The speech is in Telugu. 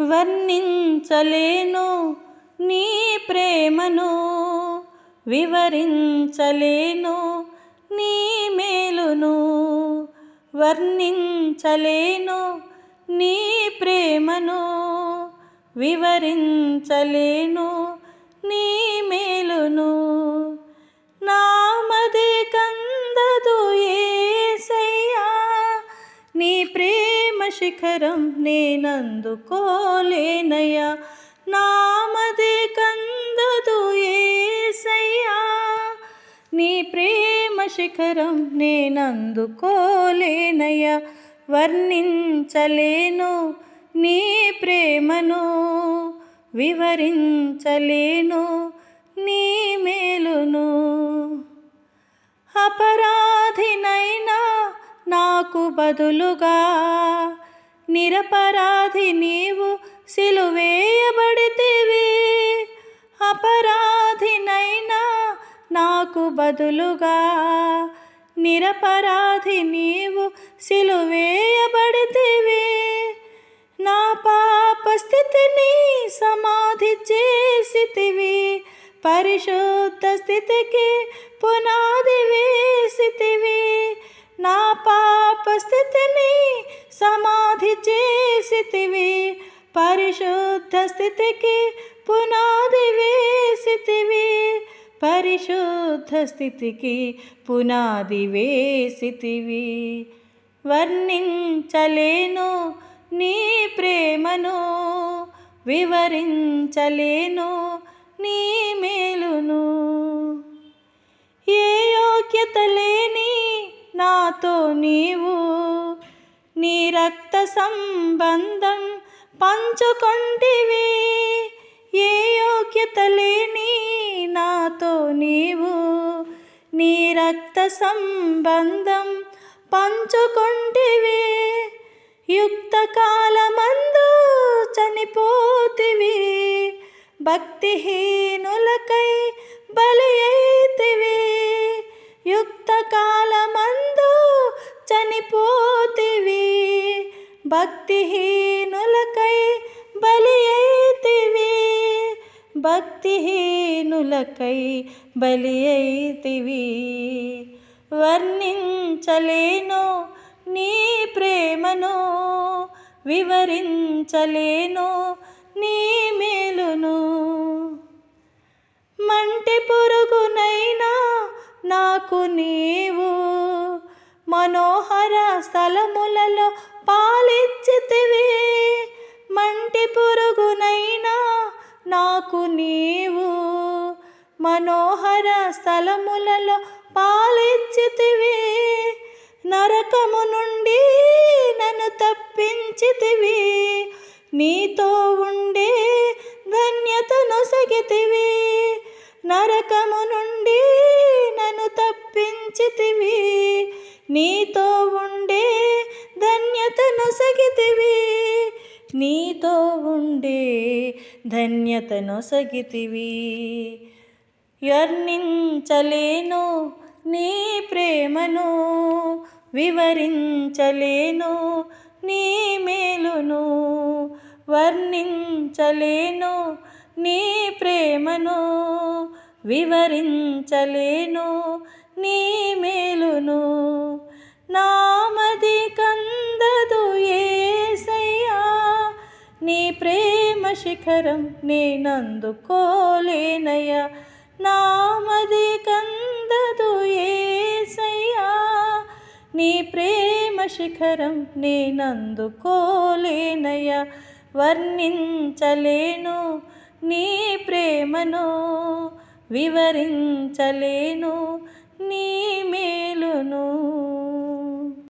వర్ణించలేను నీ ప్రేమను వివరించలేను నీ మేలును వర్ణించలేను నీ ప్రేమను వివరించలేను నీ మేలును. శిఖరం నేనందుకోలేనయ్యా. నామదే కందదు ఏసయ్యా. నీ ప్రేమ శిఖరం నేనందుకోలేనయ్యా. వర్ణించలేను నీ ప్రేమను వివరించలేను నాకు బదులుగా. నిరపరాధి నీవు సిలువేయబడితివి. అపరాధినైనా నాకు బదులుగా. నిరపరాధి నీవు సిలువేయబడితివి. నా పాప స్థితిని సమాధి చేసితివి. పరిశుద్ధ స్థితికి పునాది స్థితిని సమాధి చేసితివి. పరిశుద్ధ స్థితికి పునాది వేసితివి. పరిశుద్ధ స్థితికి పునాది వేసితివి. వర్ణించలేను నీ ప్రేమను వివరించలేను నీ మేలును. ఏ యోగ్యత లే నాతో నీవు నీ రక్త సంబంధం పంచుకొంటివి. ఏ యోగ్యత లేని నాతో నీవు నీ రక్త సంబంధం పంచుకొంటివి. యుక్త కాలమందు చనిపోతివి. భక్తిహీనులకై బలి భక్తిహీనులకై బలి అయితివి భక్తిహీనులకై బలి అయితివి వర్ణించలేను నీ ప్రేమను వివరించలేను నీ మేలును. మంటి పురుగునైనా నాకు నీవు మనోహర స్థలములలో పాలిచ్చితివే. మంటి పురుగునైనా నాకు నీవు. మనోహర స్థలములలో పాలిచ్చితివే. నరకము నుండి నన్ను తప్పించితివి. నీతో ఉండే ధన్యతను సగితివి నరకము నుండి నన్ను తప్పించితివి. నీతో ఉండే ధన్యత సగితివి నీతో ఉండే ధన్యత సగితివి వర్ణించలేను నీ ప్రేమను వివరించలేను నీ మేలును వర్ణించలేను నీ ప్రేమను వివరించలేను నీ శిఖరం నేనందుకోలేనయ్యా. నామది కందదు ఏసయ్యా. నీ ప్రేమ శిఖరం నేనందుకోలేనయ్యా. వర్ణించలేను నీ ప్రేమను వివరించలేను నీ మేలును.